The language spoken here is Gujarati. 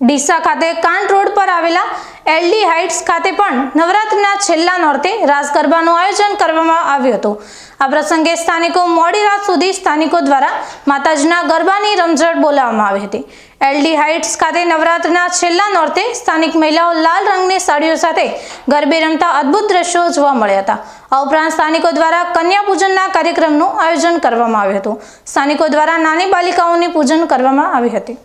ડીસા ખાતે કાંટ રોડ પર આવેલા એલડી હાઇટ્સ ખાતે પણ નવરાત્રિના છેલ્લા નોરતે રાસ ગરબાનું આયોજન કરવામાં આવ્યું હતું. આ પ્રસંગે સ્થાનિકો મોડી રાત સુધી સ્થાનિકો દ્વારા માતાજીના ગરબાની રમઝટ બોલાવવામાં આવી હતી. એલડી હાઇટ્સ ખાતે નવરાત્રિના છેલ્લા નોરતે સ્થાનિક મહિલાઓ લાલ રંગની સાડીઓ સાથે ગરબે રમતા અદ્ભુત દ્રશ્યો જોવા મળ્યા હતા. આ ઉપરાંત સ્થાનિકો દ્વારા કન્યા પૂજનના કાર્યક્રમનું આયોજન કરવામાં આવ્યું હતું. સ્થાનિકો દ્વારા નાની બાલિકાઓની પૂજન કરવામાં આવી હતી.